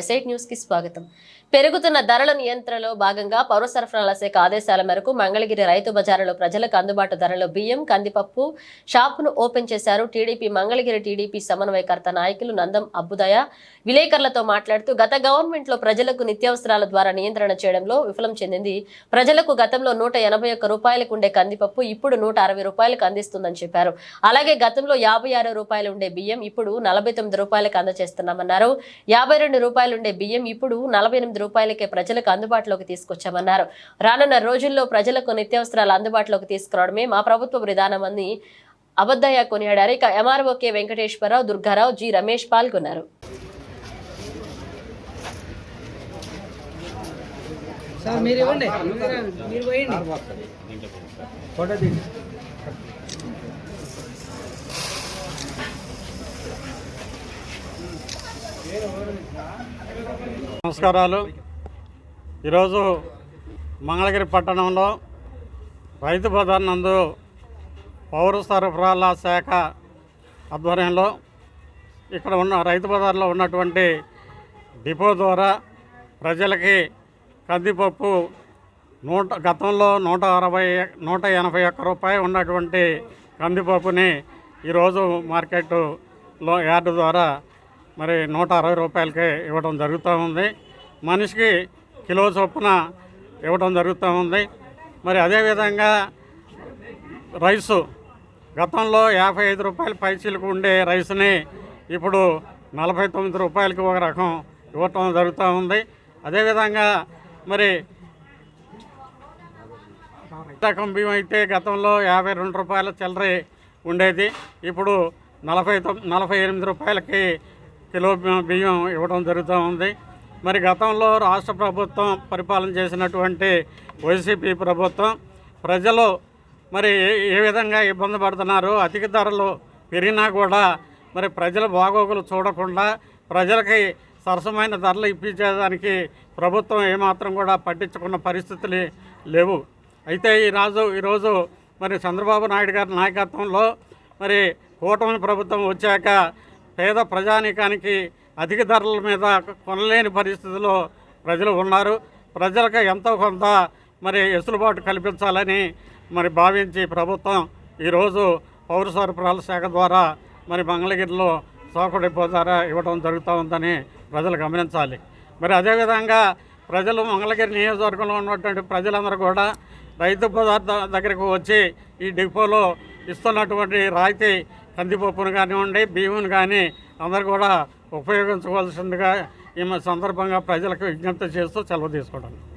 ఎస్ఐట్ న్యూస్కి స్వాగతం. పెరుగుతున్న ధరల నియంత్రణలో భాగంగా పౌర సరఫరాల శాఖ ఆదేశాల మేరకు మంగళగిరి రైతు బజారులో ప్రజలకు అందుబాటు ధరలో బియ్యం కందిపప్పు షాపును ఓపెన్ చేశారు. టీడీపీ మంగళగిరి టీడీపీ సమన్వయకర్త నాయకులు నందం అబ్బుదయ విలేకరులతో మాట్లాడుతూ గత గవర్నమెంట్లో ప్రజలకు నిత్యావసరాల ద్వారా నియంత్రణ చేయడంలో విఫలం చెందింది. ప్రజలకు గతంలో నూట ఎనభై ఒక్క రూపాయలకు ఉండే కందిపప్పు ఇప్పుడు నూట అరవై రూపాయలకు అందిస్తుందని చెప్పారు. అలాగే గతంలో యాభై ఆరు రూపాయలు ఉండే బియ్యం ఇప్పుడు నలభై తొమ్మిది రూపాయలకు అందజేస్తున్నామన్నారు యాభై రెండు రూపాయలు ఉండే బియ్యం ఇప్పుడు నలభై ఎనిమిది రూపాయలకే ప్రజలకు అందుబాటులోకి తీసుకొచ్చామన్నారు. రానున్న రోజుల్లో ప్రజలకు నిత్యావసరాలు అందుబాటులోకి తీసుకురావడమే మా ప్రభుత్వ విధానమని అబద్దయ్య కొనియాడారు. ఇక MRO K Venkateswararao Durgarao G Ramesh పాల్గొన్నారు. సార్ మీరు ఇవ్వండి. మీరు పోయండి. నమస్కారాలు. ఈరోజు మంగళగిరి పట్టణంలో రైతు బజార్ నందు పౌర సరఫరాల శాఖ ఆధ్వర్యంలో ఇక్కడ ఉన్న రైతు బజార్లో ఉన్నటువంటి డిపో ద్వారా ప్రజలకి కందిపప్పు నూట గతంలో నూట అరవై నూట ఎనభై ఒక్క రూపాయి ఉన్నటువంటి కందిపప్పుని ఈరోజు మార్కెట్లో యార్డు ద్వారా మరి నూట అరవై రూపాయలకే ఇవ్వడం జరుగుతూ ఉంది. మనిషికి కిలో చొప్పున ఇవ్వడం జరుగుతూ ఉంది. మరి అదేవిధంగా రైసు గతంలో యాభై ఐదు రూపాయల పైచీలకు ఉండే రైస్ని ఇప్పుడు నలభై తొమ్మిది రూపాయలకి ఒక రకం ఇవ్వటం జరుగుతూ ఉంది. అదేవిధంగా మరి రకం బియ్యం అయితే గతంలో యాభై రెండు రూపాయల చిల్లర ఉండేది. ఇప్పుడు నలభై తొమ్ నలభై ఎనిమిది రూపాయలకి కిలో బియ్యం ఇవ్వడం జరుగుతూ ఉంది. మరి గతంలో రాష్ట్ర ప్రభుత్వం పరిపాలన చేసినటువంటి వైసీపీ ప్రభుత్వం ప్రజలు మరి ఏ- ఏ విధంగా ఇబ్బంది పడుతున్నారు అధిక ధరలు పెరిగినా కూడా మరి ప్రజల బాగోగులు చూడకుండా ప్రజలకి సరసమైన ధరలు ఇప్పించేదానికి ప్రభుత్వం ఏమాత్రం కూడా పట్టించుకున్న పరిస్థితులు లేవు. అయితే ఈ రాజు ఈరోజు మరి చంద్రబాబు నాయుడు గారి నాయకత్వంలో మరి కూటమి ప్రభుత్వం వచ్చాక పేద ప్రజానీకానికి అధిక ధరల మీద కొనలేని పరిస్థితిలో ప్రజలు ఉన్నారు. ప్రజలకు ఎంతో కొంత మరి వెసులుబాటు కల్పించాలని మరి భావించి ప్రభుత్వం ఈరోజు పౌర సరఫరాల శాఖ ద్వారా మరి మంగళగిరిలో సోక డిపో ద్వారా ఇవ్వడం జరుగుతూ ఉందని ప్రజలు గమనించాలి. మరి అదేవిధంగా ప్రజలు మంగళగిరి నియోజకవర్గంలో ఉన్నటువంటి ప్రజలందరూ కూడా రైతు పదార్థ దగ్గరకు వచ్చి ఈ డిపోలో ఇస్తున్నటువంటి రాయితీ కందిపప్పును కానివ్వండి బియ్యమును కానీ అందరు కూడా ఉపయోగించుకోవాల్సిందిగా ఈ సందర్భంగా ప్రజలకు విజ్ఞప్తి చేస్తూ సెలవు తీసుకోవడం.